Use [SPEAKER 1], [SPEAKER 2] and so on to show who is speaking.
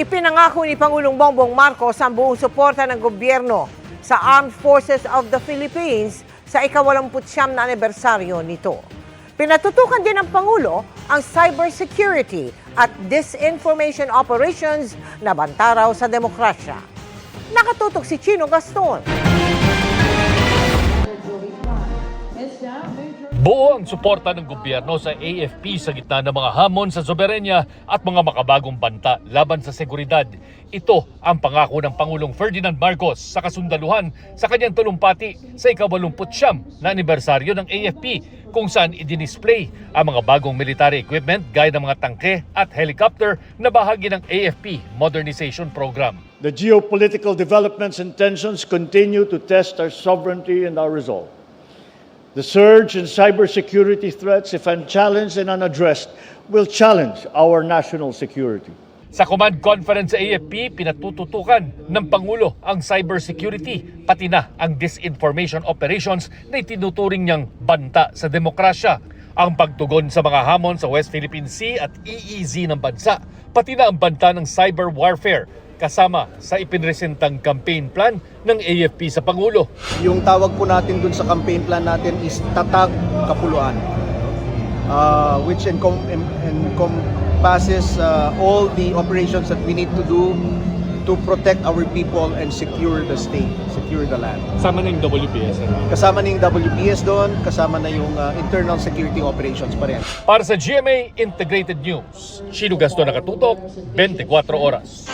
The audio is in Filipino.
[SPEAKER 1] Ipinangako ni Pangulong Bongbong Marcos ang buong suporta ng gobyerno sa Armed Forces of the Philippines sa ikawalamputsiyam na anibersaryo nito. Pinatutukan din ng Pangulo ang cybersecurity at disinformation operations na bantaraw sa demokrasya. Nakatutok si Chino Gaston.
[SPEAKER 2] Buo ang suporta ng gobyerno sa AFP sa gitna ng mga hamon sa soberenya at mga makabagong banta laban sa seguridad. Ito ang pangako ng Pangulong Ferdinand Marcos sa kasundaluhan sa kanyang talumpati sa ikawalumputsyam na anibersaryo ng AFP kung saan idinisplay ang mga bagong military equipment gaya ng mga tangke at helicopter na bahagi ng AFP Modernization Program.
[SPEAKER 3] The geopolitical developments and tensions continue to test our sovereignty and our resolve. The surge in cybersecurity threats, if unchallenged and unaddressed, will challenge our national security.
[SPEAKER 2] Sa command conference sa AFP, pinatututukan ng Pangulo ang cybersecurity, pati na ang disinformation operations na itinuturing niyang banta sa demokrasya. Ang pagtugon sa mga hamon sa West Philippine Sea at EEZ ng bansa, pati na ang banta ng cyber warfare, kasama sa ipinresentang campaign plan ng AFP sa Pangulo.
[SPEAKER 4] Yung tawag po natin dun sa campaign plan natin is Tatag Kapuluan. Uh, which encom- encompasses uh, all the operations that we need to do to protect our people and secure the state, secure the land.
[SPEAKER 2] Sama na yung WPS.
[SPEAKER 4] Kasama na yung WPS doon, kasama na yung uh, internal security operations pa rin.
[SPEAKER 2] Para sa GMA Integrated News, Chino Gaston nakatutok, 24 oras.